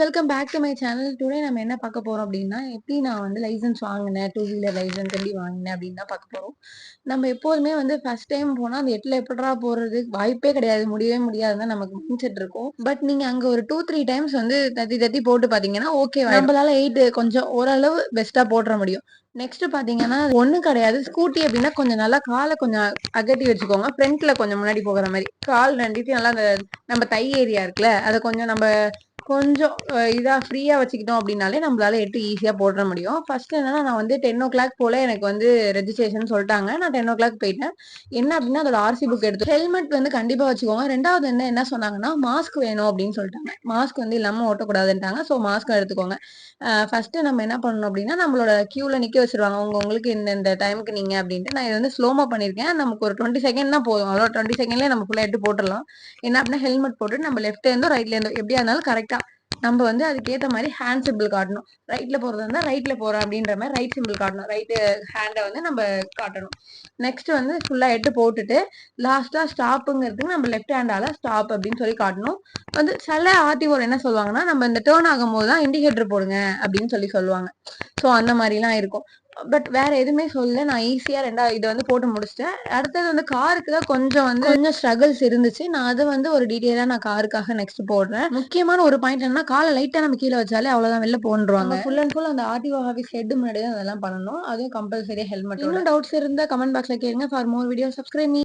Welcome back to my channel today நம்ம என்ன பார்க்க போறோம் அப்படின்னா எப்படி நான் வந்து லைசன்ஸ் வாங்கினேன் டூ வீலர் லைசன்ஸ் எப்படி வாங்கினேன் அப்படின்னு தான் பார்க்க போறோம். நம்ம எப்போதுமே வந்து ஃபர்ஸ்ட் டைம் போனால் அந்த எட்டில் எப்படா போறது? வாய்ப்பே கிடையாது முடியவே முடியாதுன்னு நமக்கு மைண்ட் இருக்கும். பட் நீங்க அங்க ஒரு டூ த்ரீ டைம்ஸ் வந்து தத்தி தத்தி போட்டு பாத்தீங்கன்னா ஓகே நம்மளால எயிட் கொஞ்சம் ஓரளவு பெஸ்டா போட்டுற முடியும். நெக்ஸ்ட் பாத்தீங்கன்னா ஒண்ணும் கிடையாது. ஸ்கூட்டி அப்படின்னா கொஞ்சம் நல்லா காலை கொஞ்சம் அகட்டி வச்சுக்கோங்க. ஃப்ரண்ட்ல கொஞ்சம் முன்னாடி போகிற மாதிரி. கால் ரெண்டுத்தையும் நல்லா அந்த நம்ம தை ஏரியா இருக்குல்ல அதை கொஞ்சம் நம்ம கொஞ்சம் இதாக இதா ஃப்ரீயா வச்சுக்கிட்டோம் அப்படின்னாலே நம்மளால எட்டு ஈஸியா போட முடியும். ஃபர்ஸ்ட் என்னன்னா நான் வந்து டென் ஓ கிளாக் போல எனக்கு வந்து ரெஜிஸ்ட்ரேஷன் சொல்லிட்டாங்க. நான் டென் ஓ கிளாக் போயிட்டேன். என்ன அப்படின்னா அதோட ஆர்சி புக் எடுத்து ஹெல்மெட் வந்து கண்டிப்பா வச்சுக்கோங்க. ரெண்டாவது என்ன என்ன சொன்னாங்கன்னா மாஸ்க் வேணும் அப்படின்னு சொல்லிட்டாங்க. மாஸ்க் வந்து இல்லாம ஓட்டக்கூடாதுன்ட்டாங்க. ஸோ மாஸ்க் எடுத்துக்கோங்க. ஃபர்ஸ்ட் நம்ம என்ன பண்ணணும் அப்படின்னா நம்மளோட கியூல நிக்க வச்சிருவாங்க. உங்க உங்களுக்கு இந்த இந்த டைமுக்கு நீங்க அப்படின்ட்டு. நான் இது வந்து ஸ்லோமா பண்ணிருக்கேன். நமக்கு ஒரு டுவெண்ட்டி செகண்ட் தான் போதும். அவ்வளோ டுவெண்ட்டி செகண்ட்லேயே நம்ம ஃபுல்லாக எடுத்து போட்டுடலாம். என்ன அப்படின்னா ஹெல்மெட் போட்டு நம்ம லெஃப்ட் இருந்தோ ரைட்ல இருந்தோ எப்படியா இருந்தாலும் கரெக்டாக நம்ம வந்து அதுக்கேற்ற மாதிரி ஹேண்ட் சிம்பிள் காட்டணும். ரைட்ல போறதா இருந்தா ரைட்ல போறோம் அப்படின்ற மாதிரி ரைட் சிம்பிள் காட்டணும். ரைட் ஹேண்டை வந்து நம்ம காட்டணும். நெக்ஸ்ட் வந்து ஃபுல்லா எட்டு போட்டுட்டு லாஸ்டா ஸ்டாப்புங்கிறதுக்கு நம்ம லெஃப்ட் ஹேண்டால ஸ்டாப் அப்படின்னு சொல்லி காட்டணும். வந்து சில ஆர்டிஓர் என்ன சொல்லுவாங்கன்னா நம்ம இந்த டேர்ன் ஆகும்போது தான் இண்டிகேட்டர் போடுங்க அப்படின்னு சொல்லி சொல்லுவாங்க. ஸோ அந்த மாதிரிலாம் இருக்கும். பட் வேற எதுவுமே சொல்ல நான் ஈஸியா ரெண்டா இதை வந்து போட்டு முடிச்சிட்டேன். அடுத்தது வந்து காருக்கு தான் கொஞ்சம் வந்து கொஞ்சம் ஸ்ட்ரகிள்ஸ் இருந்துச்சு. நான் அது வந்து ஒரு டீட்டெயிலா நான் காருக்காக நெக்ஸ்ட் போடுறேன். முக்கியமான ஒரு பாயிண்ட் என்னன்னா காலை லைட்டா நம்ம கீழே வச்சாலே அவ்வளவுதான் வெளில போன்றுவாங்க. ஃபுல் அண்ட் ஃபுல் அந்த ஆர்டிஓ ஆஃபீஸ் ஹெட் முன்னாடி தான் அதெல்லாம் பண்ணணும். அதுவும் கம்பல்சரியா ஹெல்மெட் இன்னும் டவுட்ஸ் இருந்தா கமெண்ட் பாக்ஸ்ல கேளுங்க. For more video subscribe